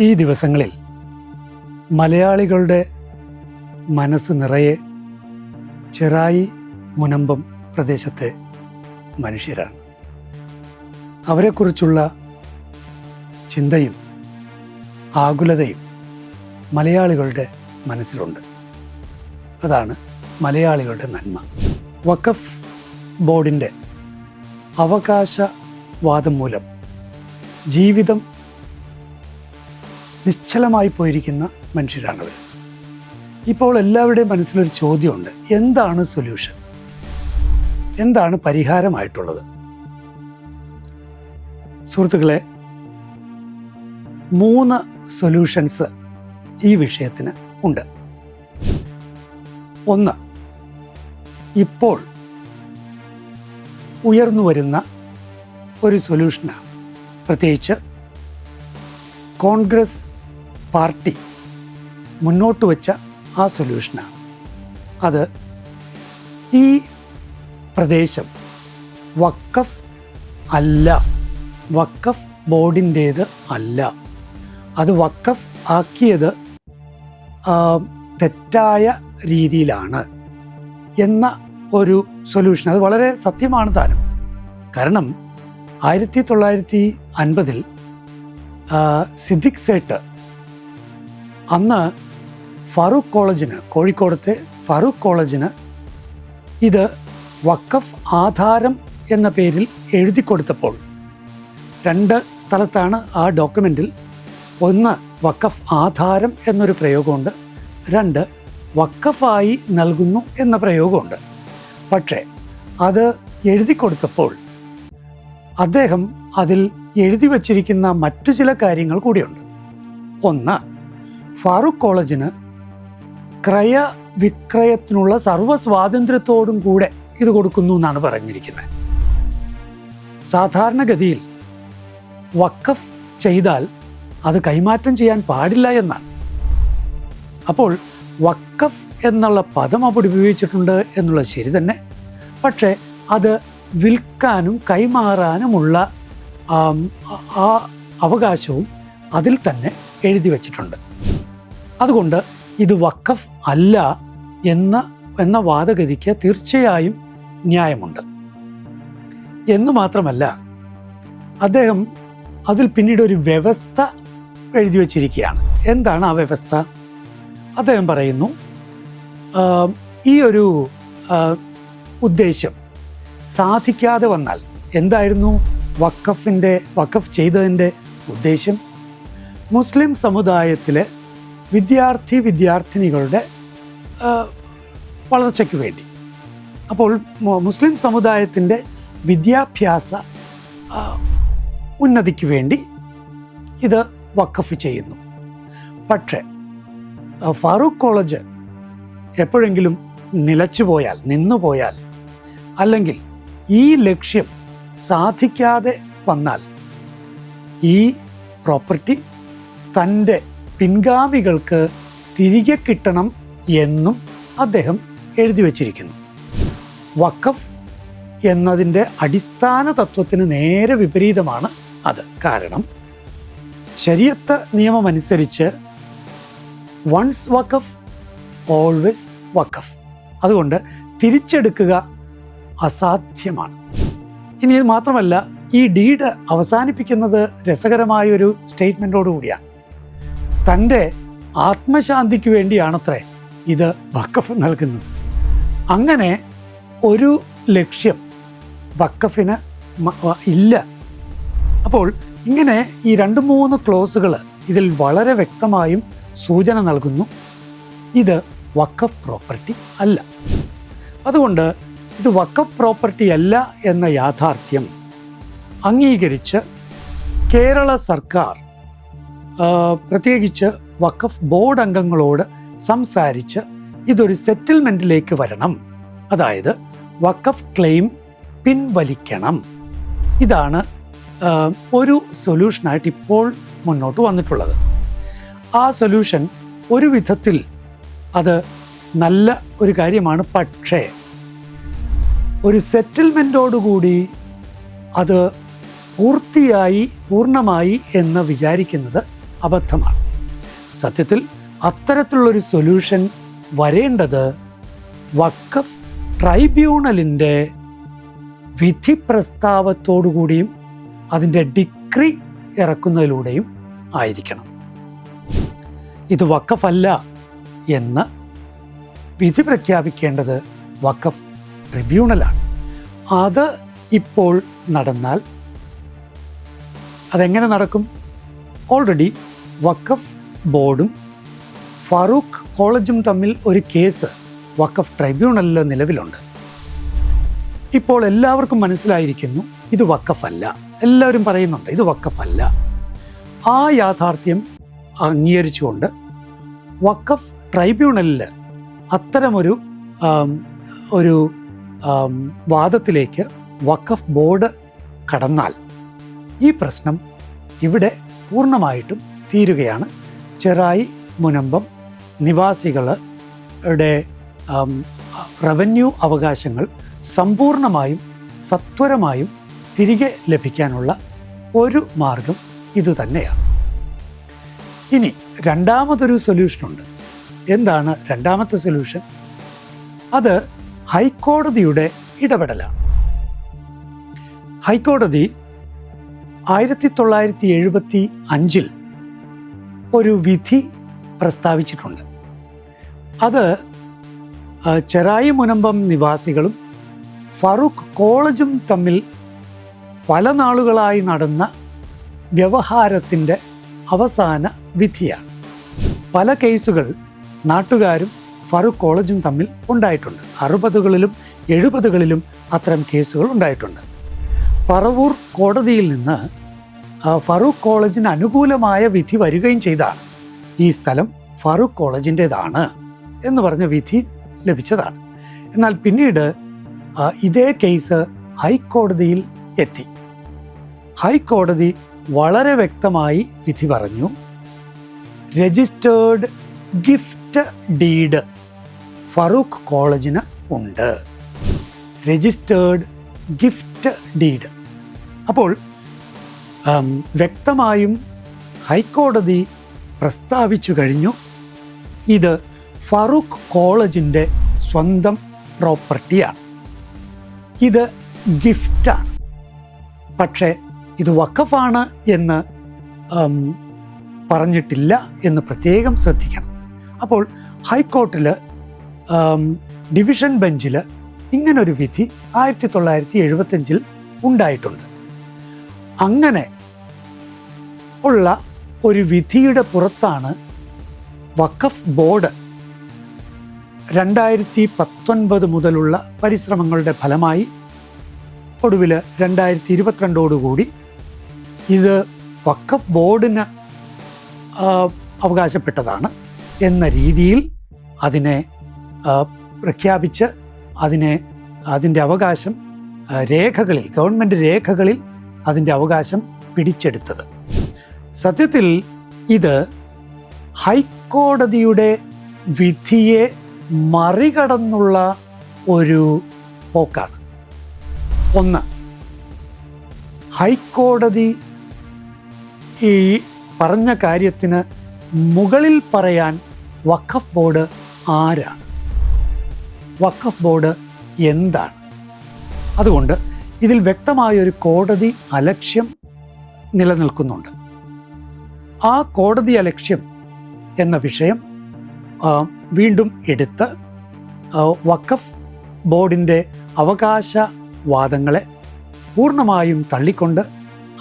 ഈ ദിവസങ്ങളിൽ മലയാളികളുടെ മനസ്സ് നിറയെ ചെറായി മുനമ്പം പ്രദേശത്തെ മനുഷ്യരാണ്. അവരെക്കുറിച്ചുള്ള ചിന്തയും ആകുലതയും മലയാളികളുടെ മനസ്സിലുണ്ട്. അതാണ് മലയാളികളുടെ നന്മ. വഖഫ് ബോർഡിന്റെ അവകാശവാദം മൂലം ജീവിതം നിശ്ചലമായി പോയിരിക്കുന്ന മനുഷ്യരാണവർ ഇപ്പോൾ എല്ലാവരുടെയും മനസ്സിലൊരു ചോദ്യമുണ്ട്. എന്താണ് സൊല്യൂഷൻ എന്താണ് പരിഹാരമായിട്ടുള്ളത്? സുഹൃത്തുക്കളെ മൂന്ന് സൊല്യൂഷൻസ് ഈ വിഷയത്തിന് ഉണ്ട്. ഒന്ന് ഇപ്പോൾ ഉയർന്നു വരുന്ന ഒരു സൊല്യൂഷനാണ് പ്രത്യേകിച്ച് കോൺഗ്രസ് പാർട്ടി മുന്നോട്ട് വെച്ച ആ സൊല്യൂഷനാണ്. അത് ഈ പ്രദേശം വക്കഫ് അല്ല. വക്കഫ് ബോർഡിന്റേത് അല്ല. അത് വക്കഫ് ആക്കിയത് തെറ്റായ രീതിയിലാണ് എന്ന ഒരു സൊല്യൂഷൻ. അത് വളരെ സത്യമാണ് താനും. കാരണം ആയിരത്തി തൊള്ളായിരത്തി അൻപതിൽ സിദ്ദിഖ് സേട്ട് അന്ന് ഫറൂഖ് കോളേജിന് കോഴിക്കോടത്തെ ഫറൂഖ് കോളേജിന് ഇത് വക്കഫ് ആധാരം എന്ന പേരിൽ എഴുതി കൊടുത്തപ്പോൾ രണ്ട് സ്ഥലത്താണ് ആ ഡോക്യുമെന്റിൽ ഒന്ന് വക്കഫ് ആധാരം എന്നൊരു പ്രയോഗമുണ്ട് രണ്ട് വക്കഫായി നൽകുന്നു എന്ന പ്രയോഗമുണ്ട്. പക്ഷേ അത് എഴുതി കൊടുത്തപ്പോൾ അദ്ദേഹം അതിൽ എഴുതി വച്ചിരിക്കുന്ന മറ്റു ചില കാര്യങ്ങൾ കൂടിയുണ്ട്. ഒന്ന് ഫാറൂഖ് കോളേജിന് ക്രയ വിക്രയത്തിനുള്ള സർവ സ്വാതന്ത്ര്യത്തോടും കൂടെ ഇത് കൊടുക്കുന്നു എന്നാണ് പറഞ്ഞിരിക്കുന്നത്. സാധാരണഗതിയിൽ വക്കഫ് ചെയ്താൽ അത് കൈമാറ്റം ചെയ്യാൻ പാടില്ല എന്നാണ്. അപ്പോൾ വക്കഫ് എന്നുള്ള പദം അവിടെ ഉപയോഗിച്ചിട്ടുണ്ട് എന്നുള്ളത് ശരി തന്നെ. പക്ഷേ അത് വിൽക്കാനും കൈമാറാനുമുള്ള ആ- അവകാശവും അതിൽ തന്നെ എഴുതി വച്ചിട്ടുണ്ട്. അതുകൊണ്ട് ഇത് വക്കഫ് അല്ല എന്ന എന്ന വാദഗതിക്ക് തീർച്ചയായും ന്യായമുണ്ട്. എന്ന് മാത്രമല്ല അദ്ദേഹം അതിൽ പിന്നീട് ഒരു വ്യവസ്ഥ എഴുതി വച്ചിരിക്കുകയാണ്. എന്താണ് ആ വ്യവസ്ഥ? അദ്ദേഹം പറയുന്നു ഈ ഒരു ഉദ്ദേശം സാധിക്കാതെ വന്നാൽ എന്തായിരുന്നു വക്കഫിന്റെ വക്കഫ് ചെയ്തതിന്റെ ഉദ്ദേശം മുസ്ലിം സമുദായത്തിലെ വിദ്യാർത്ഥി വിദ്യാർത്ഥിനികളുടെ വളർച്ചയ്ക്ക് വേണ്ടി. അപ്പോൾ മുസ്ലിം സമുദായത്തിന്റെ വിദ്യാഭ്യാസ ഉന്നതിക്ക് വേണ്ടി ഇത് വക്കഫ് ചെയ്യുന്നു. പക്ഷേ ഫാറൂഖ് കോളേജ് എപ്പോഴെങ്കിലും നിലച്ചു പോയാൽ നിന്നു പോയാൽ അല്ലെങ്കിൽ ഈ ലക്ഷ്യം സാധിക്കാതെ വന്നാൽ ഈ പ്രോപ്പർട്ടി തന്റെ പിൻഗാമികൾക്ക് തിരികെ കിട്ടണം എന്നും അദ്ദേഹം എഴുതി വച്ചിരിക്കുന്നു. വഖഫ് എന്നതിന്റെ അടിസ്ഥാന തത്വത്തിന് നേരെ വിപരീതമാണ് അത്. കാരണം ശരീരത്ത് നിയമമനുസരിച്ച് വൺസ് വഖഫ് ഓൾവേസ് വഖഫ്. അതുകൊണ്ട് തിരിച്ചെടുക്കുക അസാധ്യമാണ്. ഇനി ഇത് മാത്രമല്ല ഈ ഡീഡ് അവസാനിപ്പിക്കുന്നത് രസകരമായ ഒരു സ്റ്റേറ്റ്മെന്റോടു കൂടിയാണ് തന്റെ ആത്മശാന്തിക്ക് വേണ്ടിയാണത്രേ ഇത് വക്കഫ് നൽകുന്നത്. അങ്ങനെ ഒരു ലക്ഷ്യം വക്കഫിന് ഇല്ല. അപ്പോൾ ഇങ്ങനെ ഈ രണ്ട് മൂന്ന് ക്ലോസുകൾ ഇതിൽ വളരെ വ്യക്തമായും സൂചന നൽകുന്നു. ഇത് വക്കഫ് പ്രോപ്പർട്ടി അല്ല. അതുകൊണ്ട് ഇത് വക്കഫ് പ്രോപ്പർട്ടി അല്ല എന്ന യാഥാർത്ഥ്യം അംഗീകരിച്ച് കേരള സർക്കാർ പ്രത്യേകിച്ച് വഖഫ് ബോർഡ് അംഗങ്ങളോട് സംസാരിച്ച് ഇതൊരു സെറ്റിൽമെന്റിലേക്ക് വരണം. അതായത് വഖഫ് ക്ലെയിം പിൻവലിക്കണം. ഇതാണ് ഒരു സൊല്യൂഷനായിട്ട് ഇപ്പോൾ മുന്നോട്ട് വന്നിട്ടുള്ളത്. ആ സൊല്യൂഷൻ ഒരു വിധത്തിൽ അത് നല്ല ഒരു കാര്യമാണ്. പക്ഷേ ഒരു സെറ്റിൽമെന്റോടുകൂടി അത് പൂർത്തിയായി പൂർണമായി എന്ന് വിചാരിക്കുന്നത് അബദ്ധമാണ്. സത്യത്തിൽ അത്തരത്തിലുള്ളൊരു സൊല്യൂഷൻ വരേണ്ടത് വക്കഫ് ട്രൈബ്യൂണലിന്റെ വിധി പ്രസ്താവത്തോടുകൂടിയും അതിന്റെ ഡിഗ്രി ഇറക്കുന്നതിലൂടെയും ആയിരിക്കണം. ഇത് വക്കഫല്ല എന്ന് വിധി പ്രഖ്യാപിക്കേണ്ടത് വക്കഫ് ട്രിബ്യൂണലാണ്. അത് ഇപ്പോൾ നടന്നാൽ അതെങ്ങനെ നടക്കും? ഓൾറെഡി വക്കഫ് ബോർഡും ഫാറൂഖ് കോളേജും തമ്മിൽ ഒരു കേസ് വഖഫ് ട്രൈബ്യൂണലിൽ നിലവിലുണ്ട്. ഇപ്പോൾ എല്ലാവർക്കും മനസ്സിലായിരിക്കുന്നു ഇത് വക്കഫല്ല എല്ലാവരും പറയുന്നുണ്ട് ഇത് വക്കഫല്ല ആ യാഥാർത്ഥ്യം അംഗീകരിച്ചുകൊണ്ട് വക്കഫ് ട്രൈബ്യൂണലിൽ അത്തരമൊരു ഒരു വാദത്തിലേക്ക് വക്കഫ് ബോർഡ് കടന്നാൽ ഈ പ്രശ്നം ഇവിടെ പൂർണമായിട്ടും തീരുകയാണ്. ചെറായി മുനമ്പം നിവാസികളുടെ റവന്യൂ അവകാശങ്ങൾ സമ്പൂർണമായും സത്വരമായും തിരികെ ലഭിക്കാനുള്ള ഒരു മാർഗം ഇതുതന്നെയാണ് ഇനി രണ്ടാമതൊരു സൊല്യൂഷനുണ്ട് എന്താണ് രണ്ടാമത്തെ സൊല്യൂഷൻ അത് ഹൈക്കോടതിയുടെ ഇടപെടലാണ്. ഹൈക്കോടതി ആയിരത്തി തൊള്ളായിരത്തി എഴുപത്തി അഞ്ചിൽ ഒരു വിധി പ്രസ്താവിച്ചിട്ടുണ്ട്. അത് ചെറായി മുനമ്പം നിവാസികളും ഫറൂഖ് കോളേജും തമ്മിൽ പല നാളുകളായി നടന്ന വ്യവഹാരത്തിന്റെ അവസാന വിധിയാണ്. പല കേസുകൾ നാട്ടുകാരും ഫറൂഖ് കോളേജും തമ്മിൽ ഉണ്ടായിട്ടുണ്ട്. അറുപതുകളിലും എഴുപതുകളിലും അത്തരം കേസുകൾ ഉണ്ടായിട്ടുണ്ട്. പറവൂർ കോടതിയിൽ നിന്ന് ഫറൂഖ് കോളേജിന് അനുകൂലമായ വിധി വരികയും ചെയ്താണ്. ഈ സ്ഥലം ഫറൂഖ് കോളേജിന്റെതാണ് എന്ന് പറഞ്ഞ വിധി ലഭിച്ചതാണ്. എന്നാൽ പിന്നീട് ഇതേ കേസ് ഹൈക്കോടതിയിൽ എത്തി. ഹൈക്കോടതി വളരെ വ്യക്തമായി വിധി പറഞ്ഞു രജിസ്റ്റേർഡ് ഗിഫ്റ്റ് ഡീഡ് ഫറൂഖ് കോളേജിന് ഉണ്ട്. രജിസ്റ്റേർഡ് ഗിഫ്റ്റ് ഡീഡ് അപ്പോൾ വ്യക്തമായും ഹൈക്കോടതി പ്രസ്താവിച്ചു കഴിഞ്ഞു. ഇത് ഫറൂഖ് കോളേജിന്റെ സ്വന്തം പ്രോപ്പർട്ടിയാണ്. ഇത് ഗിഫ്റ്റാണ്. പക്ഷേ ഇത് വഖഫാണ് എന്ന് പറഞ്ഞിട്ടില്ല എന്ന് പ്രത്യേകം ശ്രദ്ധിക്കണം. അപ്പോൾ ഹൈക്കോർട്ടിൽ ഡിവിഷൻ ബെഞ്ചിൽ ഇങ്ങനൊരു വിധി ആയിരത്തി തൊള്ളായിരത്തി എഴുപത്തഞ്ചിൽ ഉണ്ടായിട്ടുണ്ട്. അങ്ങനെ ഉള്ള ഒരു വിധിയുടെ പുറത്താണ് വഖഫ് ബോർഡ് രണ്ടായിരത്തി പത്തൊൻപത് മുതലുള്ള പരിശ്രമങ്ങളുടെ ഫലമായി ഒടുവിൽ രണ്ടായിരത്തി ഇരുപത്തിരണ്ടോടുകൂടി ഇത് വഖഫ് ബോർഡിന് അവകാശപ്പെട്ടതാണ് എന്ന രീതിയിൽ അതിനെ പ്രഖ്യാപിച്ച് അതിനെ അതിന്റെ അവകാശം രേഖകളിൽ ഗവൺമെന്റ് രേഖകളിൽ അതിന്റെ അവകാശം പിടിച്ചെടുത്തത്. സത്യത്തിൽ ഇത് ഹൈക്കോടതിയുടെ വിധിയെ മറികടന്നുള്ള ഒരു പോക്കാണ്. ഒന്ന് ഹൈക്കോടതി ഈ പറഞ്ഞ കാര്യത്തിന് മുകളിൽ പറയാൻ വഖഫ് ബോർഡ് ആരാണ്? വഖഫ് ബോർഡ് എന്താണ്? അതുകൊണ്ട് ഇതിൽ വ്യക്തമായ ഒരു കോടതി അലക്ഷ്യം നിലനിൽക്കുന്നുണ്ട്. ആ കോടതി അലക്ഷ്യം എന്ന വിഷയം വീണ്ടും എടുത്ത് വഖഫ് ബോർഡിന്റെ അവകാശവാദങ്ങളെ പൂർണമായും തള്ളിക്കൊണ്ട്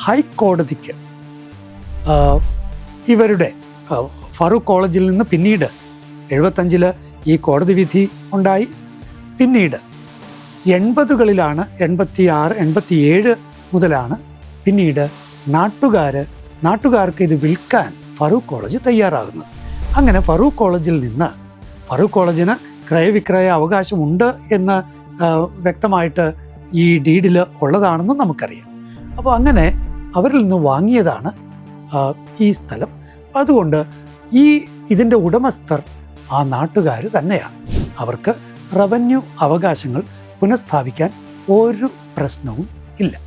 ഹൈക്കോടതിക്ക് ഇവരുടെ ഫറൂഖ് കോളേജിൽ നിന്ന് പിന്നീട് എഴുപത്തഞ്ചിൽ ഈ കോടതി വിധി ഉണ്ടായി. പിന്നീട് എൺപതുകളിലാണ് എൺപത്തി ആറ് എൺപത്തി ഏഴ് മുതലാണ് പിന്നീട് നാട്ടുകാർ നാട്ടുകാർക്ക് ഇത് വിൽക്കാൻ ഫറൂഖ് കോളേജ് തയ്യാറാകുന്നത്. അങ്ങനെ ഫറൂഖ് കോളേജിൽ നിന്ന് ഫറൂഖ് കോളേജിന് ക്രയവിക്രയ അവകാശമുണ്ട് എന്ന് വ്യക്തമായിട്ട് ഈ ഡീഡിൽ ഉള്ളതാണെന്നും നമുക്കറിയാം. അപ്പോൾ അങ്ങനെ അവരിൽ നിന്ന് വാങ്ങിയതാണ് ഈ സ്ഥലം. അതുകൊണ്ട് ഈ ഇതിന്റെ ഉടമസ്ഥർ ആ നാട്ടുകാർ തന്നെയാണ്. അവർക്ക് റവന്യൂ അവകാശങ്ങൾ പുനഃസ്ഥാപിക്കാൻ ഒരു പ്രശ്നവും ഇല്ല.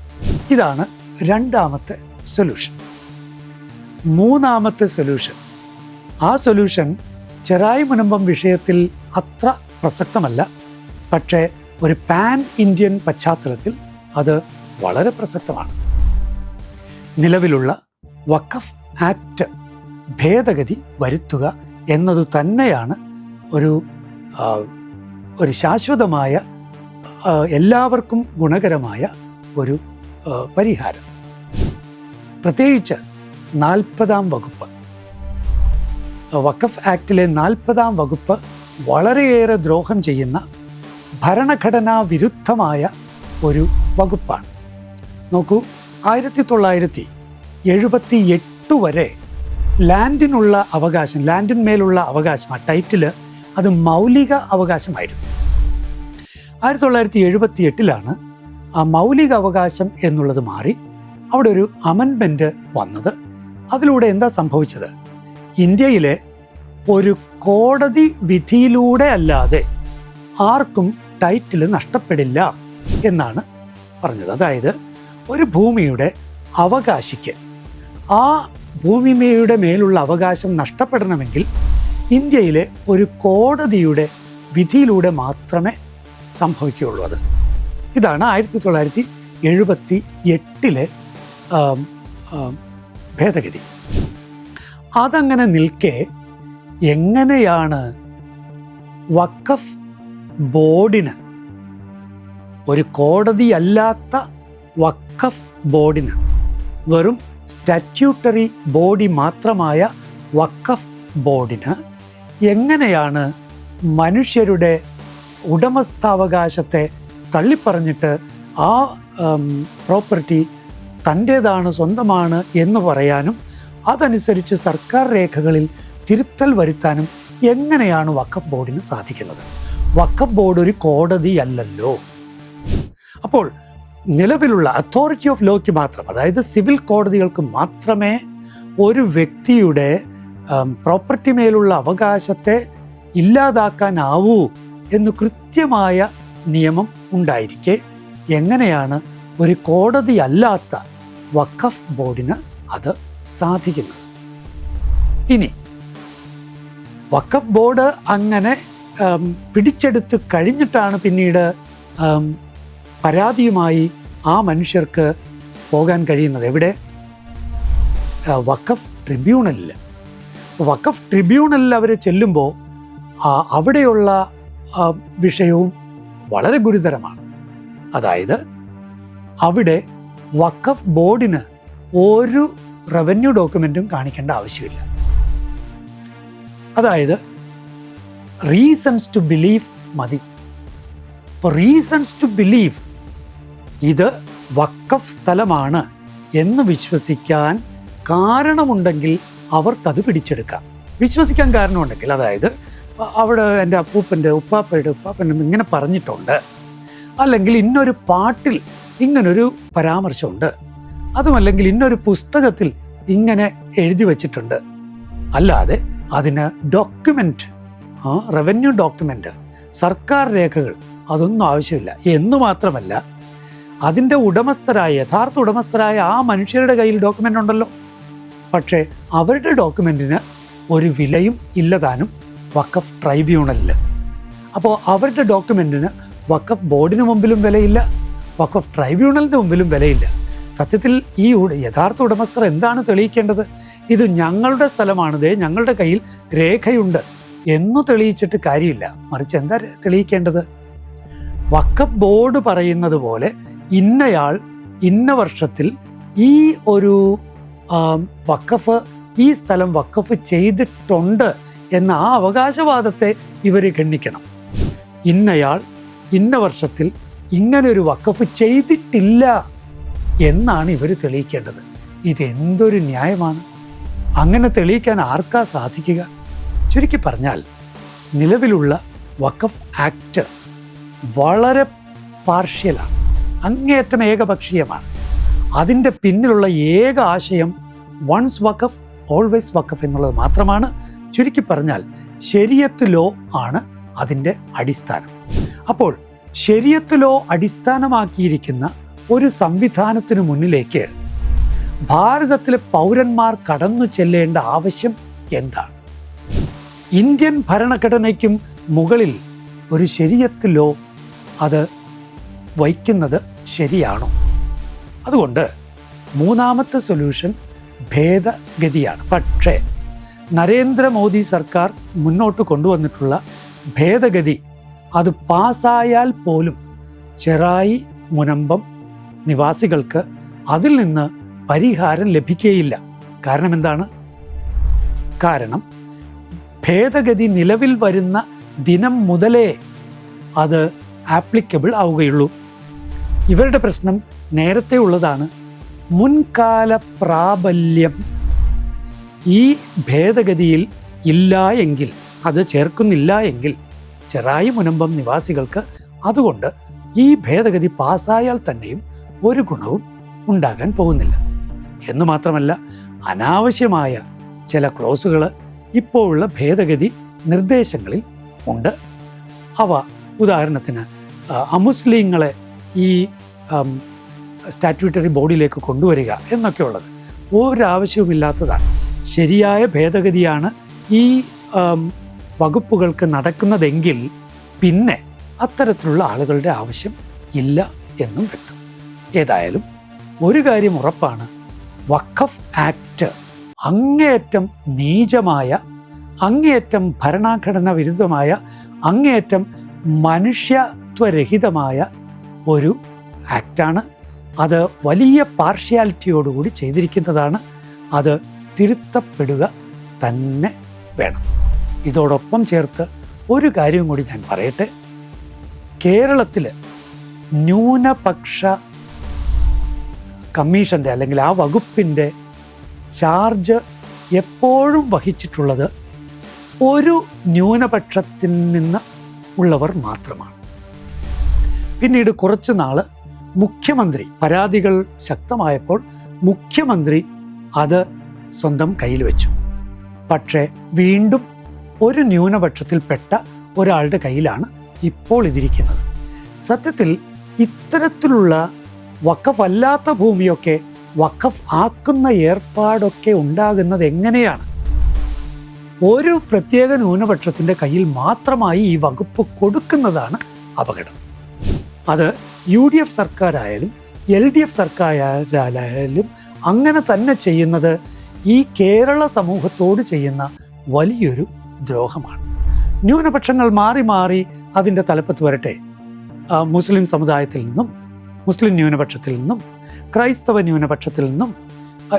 ഇതാണ് രണ്ടാമത്തെ സൊല്യൂഷൻ മൂന്നാമത്തെ സൊല്യൂഷൻ ആ സൊല്യൂഷൻ ചെറായി മുനമ്പം വിഷയത്തിൽ അത്ര പ്രസക്തമല്ല. പക്ഷേ ഒരു പാൻ ഇന്ത്യൻ പശ്ചാത്തലത്തിൽ അത് വളരെ പ്രസക്തമാണ്. നിലവിലുള്ള വഖഫ് ആക്ട് ഭേദഗതി വരുത്തുക എന്നതു തന്നെയാണ് ഒരു ഒരു ശാശ്വതമായ എല്ലാവർക്കും ഗുണകരമായ ഒരു പരിഹാരം. പ്രത്യേകിച്ച് നാൽപ്പതാം വകുപ്പ്. വഖഫ് ആക്ടിലെ നാൽപ്പതാം വകുപ്പ് വളരെയേറെ ദ്രോഹം ചെയ്യുന്ന ഭരണഘടനാ വിരുദ്ധമായ ഒരു വകുപ്പാണ്. നോക്കൂ ആയിരത്തി തൊള്ളായിരത്തി എഴുപത്തി എട്ട് വരെ ലാൻഡിനുള്ള അവകാശം ലാൻഡിന്മേലുള്ള അവകാശം ആ ടൈറ്റിൽ അത് മൗലിക അവകാശമായിരുന്നു. ആയിരത്തി തൊള്ളായിരത്തി എഴുപത്തി എട്ടിലാണ് ആ മൗലിക അവകാശം എന്നുള്ളത് മാറി അവിടെ ഒരു അമൻമെന്റ് വന്നത്. അതിലൂടെ എന്താ സംഭവിച്ചത്? ഇന്ത്യയിലെ ഒരു കോടതി വിധിയിലൂടെ അല്ലാതെ ആർക്കും ടൈറ്റിൽ നഷ്ടപ്പെടില്ല എന്നാണ് പറഞ്ഞത്. അതായത് ഒരു ഭൂമിയുടെ അവകാശിക്ക് ആ ഭൂമിമയുടെ മേലുള്ള അവകാശം നഷ്ടപ്പെടണമെങ്കിൽ ഇന്ത്യയിലെ ഒരു കോടതിയുടെ വിധിയിലൂടെ മാത്രമേ സംഭവിക്കുകയുള്ളൂ അത്. ഇതാണ് ആയിരത്തി തൊള്ളായിരത്തി എഴുപത്തി എട്ടിലെ ഭേദഗതി. അതങ്ങനെ നിൽക്കെ എങ്ങനെയാണ് വഖഫ് ബോർഡിന് ഒരു കോടതിയല്ലാത്ത വഖഫ് ബോർഡിന് വെറും സ്റ്റാറ്റ്യൂട്ടറി ബോഡി മാത്രമായ വഖഫ് ബോർഡിന് എങ്ങനെയാണ് മനുഷ്യരുടെ ഉടമസ്ഥാവകാശത്തെ തള്ളിപ്പറഞ്ഞിട്ട് ആ പ്രോപ്പർട്ടി തന്റേതാണ് സ്വന്തമാണ് എന്ന് പറയാനും അതനുസരിച്ച് സർക്കാർ രേഖകളിൽ തിരുത്തൽ വരുത്താനും എങ്ങനെയാണ് വഖഫ് ബോർഡിന് സാധിക്കുന്നത്? വഖഫ് ബോർഡ് ഒരു കോടതിയല്ലല്ലോ. അപ്പോൾ നിലവിലുള്ള അതോറിറ്റി ഓഫ് ലോയ്ക്ക് മാത്രം അതായത് സിവിൽ കോടതികൾക്ക് മാത്രമേ ഒരു വ്യക്തിയുടെ പ്രോപ്പർട്ടി മേലുള്ള അവകാശത്തെ ഇല്ലാതാക്കാനാവൂ എന്ന് കൃത്യമായ നിയമം ഉണ്ടായിരിക്കെ. എങ്ങനെയാണ് ഒരു കോടതി അല്ലാത്ത വഖഫ് ബോർഡിന് അത് സാധിക്കുന്നത്? ഇനി വഖഫ് ബോർഡ് അങ്ങനെ പിടിച്ചെടുത്ത് കഴിഞ്ഞിട്ടാണ് പിന്നീട് പരാതിയുമായി ആ മനുഷ്യർക്ക് പോകാൻ കഴിയുന്നത്. എവിടെ? വഖഫ് ട്രിബ്യൂണലിൽ വഖഫ് ട്രിബ്യൂണലിൽ അവർ ചെല്ലുമ്പോൾ അവിടെയുള്ള വിഷയവും വളരെ ഗുരുതരമാണ്. അതായത് അവിടെ വഖഫ് ബോർഡിന് ഒരു റവന്യൂ ഡോക്യുമെന്റും കാണിക്കേണ്ട ആവശ്യമില്ല. അതായത് റീസൺസ് ടു ബിലീവ് മതി. അപ്പോൾ റീസൺസ് ടു ബിലീവ് ഇത് വക്കഫ് സ്ഥലമാണ് എന്ന് വിശ്വസിക്കാൻ കാരണമുണ്ടെങ്കിൽ അവർക്കത് പിടിച്ചെടുക്കാം. വിശ്വസിക്കാൻ കാരണമുണ്ടെങ്കിൽ അതായത് അവിടെ എന്റെ അപ്പൂപ്പന്റെ ഉപ്പാപ്പയുടെ ഉപ്പാപ്പന്റെ ഇങ്ങനെ പറഞ്ഞിട്ടുണ്ട്. അല്ലെങ്കിൽ ഇന്നൊരു പാട്ടിൽ ഇങ്ങനൊരു പരാമർശമുണ്ട്. അതുമല്ലെങ്കിൽ ഇന്നൊരു പുസ്തകത്തിൽ ഇങ്ങനെ എഴുതി വച്ചിട്ടുണ്ട്. അല്ലാതെ അതിന് ഡോക്യുമെന്റ് ആ റവന്യൂ ഡോക്യുമെന്റ് സർക്കാർ രേഖകൾ അതൊന്നും ആവശ്യമില്ല. എന്ന് മാത്രമല്ല അതിന്റെ ഉടമസ്ഥരായ യഥാർത്ഥ ഉടമസ്ഥരായ ആ മനുഷ്യരുടെ കയ്യിൽ ഡോക്യുമെന്റ് ഉണ്ടല്ലോ. പക്ഷേ അവരുടെ ഡോക്യുമെന്റിന് ഒരു വിലയും ഇല്ലതാനും വഖഫ് ട്രൈബ്യൂണലിൽ അപ്പോൾ അവരുടെ ഡോക്യുമെന്റിന് വഖഫ് ബോർഡിന് മുമ്പിലും വിലയില്ല വഖഫ് ട്രൈബ്യൂണലിന് മുമ്പിലും വിലയില്ല. സത്യത്തിൽ ഈ യഥാർത്ഥ ഉടമസ്ഥർ എന്താണ് തെളിയിക്കേണ്ടത്? ഇത് ഞങ്ങളുടെ സ്ഥലമാണിത് ഞങ്ങളുടെ കയ്യിൽ രേഖയുണ്ട് എന്നു തെളിയിച്ചിട്ട് കാര്യമില്ല. മറിച്ച് എന്താ തെളിയിക്കേണ്ടത്? വഖഫ് ബോർഡ് പറയുന്നത് പോലെ ഇന്നയാൾ ഇന്ന വർഷത്തിൽ ഈ ഒരു വക്കഫ് ഈ സ്ഥലം വക്കഫ് ചെയ്തിട്ടുണ്ട് എന്ന ആ അവകാശവാദത്തെ ഇവർ ഗണ്ണിക്കണം ഇന്നയാൾ ഇന്ന വർഷത്തിൽ ഇങ്ങനൊരു വക്കഫ് ചെയ്തിട്ടില്ല എന്നാണ് ഇവർ തെളിയിക്കേണ്ടത്. ഇതെന്തൊരു ന്യായമാണ്? അങ്ങനെ തെളിയിക്കാൻ ആർക്കാ സാധിക്കുക? ചുരുക്കി പറഞ്ഞാൽ നിലവിലുള്ള വക്കഫ് ആക്ട് വളരെ പാർഷ്യലാണ്. അങ്ങേയറ്റം ഏകപക്ഷീയമാണ്. അതിന്റെ പിന്നിലുള്ള ഏക ആശയം വൺസ് വക്കഫ് ഓൾവേസ് വക്കഫ് എന്നുള്ളത് മാത്രമാണ്. ചുരുക്കി പറഞ്ഞാൽ ശരിയത്ത് ലോ ആണ് അതിന്റെ അടിസ്ഥാനം. അപ്പോൾ ശരിയത്ത് ലോ അടിസ്ഥാനമാക്കിയിരിക്കുന്ന ഒരു സംവിധാനത്തിനു മുന്നിലേക്ക് ഭാരതത്തിലെ പൗരന്മാർ കടന്നു ചെല്ലേണ്ട ആവശ്യം എന്താണ്? ഇന്ത്യൻ ഭരണഘടനയ്ക്കും മുകളിൽ ഒരു ശരിയത്ത് ലോ അത് വയ്ക്കുന്നത് ശരിയാണോ? അതുകൊണ്ട് മൂന്നാമത്തെ സൊല്യൂഷൻ ഭേദഗതിയാണ്. പക്ഷേ നരേന്ദ്രമോദി സർക്കാർ മുന്നോട്ട് കൊണ്ടുവന്നിട്ടുള്ള ഭേദഗതി അത് പാസ്സായാൽ പോലും ചെറായി മുനമ്പം നിവാസികൾക്ക് അതിൽ നിന്ന് പരിഹാരം ലഭിക്കുകയില്ല കാരണം എന്താണ് കാരണം ഭേദഗതി നിലവിൽ വരുന്ന ദിനം മുതലേ അത് ആപ്ലിക്കബിൾ ആവുകയുള്ളൂ. ഇവരുടെ പ്രശ്നം നേരത്തെ ഉള്ളതാണ് മുൻകാല പ്രാബല്യം. ഈ ഭേദഗതിയിൽ ഇല്ല എങ്കിൽ അത് ചേർക്കുന്നില്ല എങ്കിൽ ചെറായി മുനമ്പം നിവാസികൾക്ക് അതുകൊണ്ട് ഈ ഭേദഗതി പാസ്സായാൽ തന്നെയും ഒരു ഗുണവും ഉണ്ടാകാൻ പോകുന്നില്ല. എന്ന് മാത്രമല്ല അനാവശ്യമായ ചില ക്ലോസുകൾ ഇപ്പോഴുള്ള ഭേദഗതി നിർദ്ദേശങ്ങളിൽ ഉണ്ട്. അവ ഉദാഹരണത്തിന് അമുസ്ലിങ്ങളെ ഈ സ്റ്റാറ്റ്യൂട്ടറി ബോഡിയിലേക്ക് കൊണ്ടുവരിക എന്നൊക്കെയുള്ളത് ഒരാവശ്യവുമില്ലാത്തതാണ്. ശരിയായ ഭേദഗതിയാണ് ഈ വകുപ്പുകൾക്ക് നടക്കുന്നതെങ്കിൽ പിന്നെ അത്തരത്തിലുള്ള ആളുകളുടെ ആവശ്യം ഇല്ല എന്നും വ്യക്തം. ഏതായാലും ഒരു കാര്യം ഉറപ്പാണ്. വഖഫ് ആക്ട് അങ്ങേയറ്റം നീചമായ അങ്ങേയറ്റം ഭരണഘടന വിരുദ്ധമായ അങ്ങേയറ്റം മനുഷ്യത്വരഹിതമായ ഒരു ആക്റ്റാണ് അത് വലിയ പാർഷ്യാലിറ്റിയോടുകൂടി ചെയ്തിരിക്കുന്നതാണ്. അത് തിരുത്തപ്പെടുക തന്നെ വേണം. ഇതോടൊപ്പം ചേർത്ത് ഒരു കാര്യം കൂടി ഞാൻ പറയട്ടെ. കേരളത്തിൽ ന്യൂനപക്ഷ കമ്മീഷന്റെ അല്ലെങ്കിൽ ആ വകുപ്പിന്റെ ചാർജ് എപ്പോഴും വഹിച്ചിട്ടുള്ളത് ഒരു ന്യൂനപക്ഷത്തിൽ നിന്ന് ഉള്ളവർ മാത്രമാണ്. പിന്നീട് കുറച്ച് നാൾ മുഖ്യമന്ത്രി പരാതികൾ ശക്തമായപ്പോൾ മുഖ്യമന്ത്രി അത് സ്വന്തം കയ്യിൽ വെച്ചു. പക്ഷേ വീണ്ടും ഒരു ന്യൂനപക്ഷത്തിൽപ്പെട്ട ഒരാളുടെ കയ്യിലാണ് ഇപ്പോൾ ഇതിരിക്കുന്നത്. സത്യത്തിൽ ഇത്തരത്തിലുള്ള വഖഫ് അല്ലാത്ത ഭൂമിയൊക്കെ വഖഫ് ആക്കുന്ന ഏർപ്പാടൊക്കെ ഉണ്ടാകുന്നത് എങ്ങനെയാണ്? ഒരു പ്രത്യേക ന്യൂനപക്ഷത്തിന്റെ കയ്യിൽ മാത്രമായി ഈ വകുപ്പ് കൊടുക്കുന്നതാണ് അപകടം. അത് യു ഡി എഫ് സർക്കാരായാലും എൽ ഡി എഫ് സർക്കാരായാലും അങ്ങനെ തന്നെ ചെയ്യുന്നത് ഈ കേരള സമൂഹത്തോട് ചെയ്യുന്ന വലിയൊരു ദ്രോഹമാണ്. ന്യൂനപക്ഷങ്ങൾ മാറി മാറി അതിന്റെ തലപ്പത്ത് വരട്ടെ. മുസ്ലിം സമുദായത്തിൽ നിന്നും മുസ്ലിം ന്യൂനപക്ഷത്തിൽ നിന്നും ക്രൈസ്തവ ന്യൂനപക്ഷത്തിൽ നിന്നും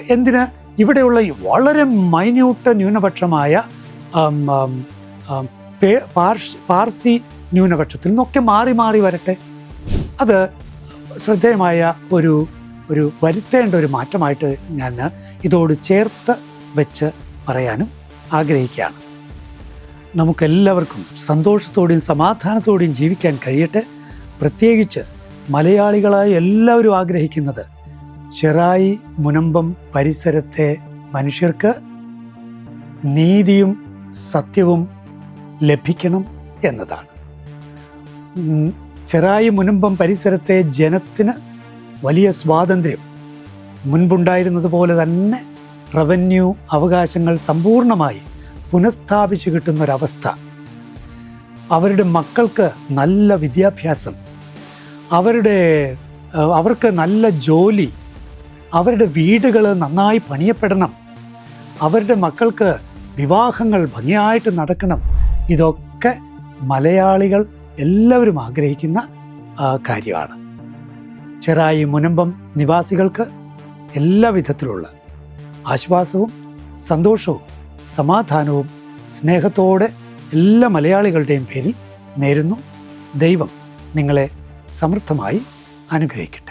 എന്തിന് ഇവിടെയുള്ള വളരെ മൈന്യൂട്ട് ന്യൂനപക്ഷമായ പാർസി ന്യൂനപക്ഷത്തിൽ നിന്നൊക്കെ മാറി മാറി വരട്ടെ. അത് ശ്രദ്ധേയമായ ഒരു ഒരു വരുത്തേണ്ട ഒരു മാറ്റമായിട്ട് ഞാൻ ഇതോട് ചേർത്ത് വെച്ച് പറയാനും ആഗ്രഹിക്കുകയാണ്. നമുക്കെല്ലാവർക്കും സന്തോഷത്തോടെയും സമാധാനത്തോടെയും ജീവിക്കാൻ കഴിയട്ടെ. പ്രത്യേകിച്ച് മലയാളികളായ എല്ലാവരും ആഗ്രഹിക്കുന്നത് ചെറായി മുനമ്പം പരിസരത്തെ മനുഷ്യർക്ക് നീതിയും സത്യവും ലഭിക്കണം എന്നതാണ്. ചെറായി മുനമ്പം പരിസരത്തെ ജനത്തിന് വലിയ സ്വാതന്ത്ര്യം. മുൻപുണ്ടായിരുന്നത് പോലെ തന്നെ റവന്യൂ അവകാശങ്ങൾ സമ്പൂർണമായി പുനഃസ്ഥാപിച്ചു കിട്ടുന്നൊരവസ്ഥ. അവരുടെ മക്കൾക്ക് നല്ല വിദ്യാഭ്യാസം. അവരുടെ അവർക്ക് നല്ല ജോലി. അവരുടെ വീടുകൾ നന്നായി പണിയപ്പെടണം. അവരുടെ മക്കൾക്ക് വിവാഹങ്ങൾ ഭംഗിയായിട്ട് നടക്കണം. ഇതൊക്കെ മലയാളികൾ എല്ലാവരും ആഗ്രഹിക്കുന്ന കാര്യമാണ്. ചെറായി മുനമ്പം നിവാസികൾക്ക് എല്ലാവിധത്തിലുള്ള ആശ്വാസവും സന്തോഷവും സമാധാനവും സ്നേഹത്തോടെ എല്ലാ മലയാളികളുടെയും പേരിൽ നേരുന്നു. ദൈവം നിങ്ങളെ സമൃദ്ധമായി അനുഗ്രഹിക്കട്ടെ.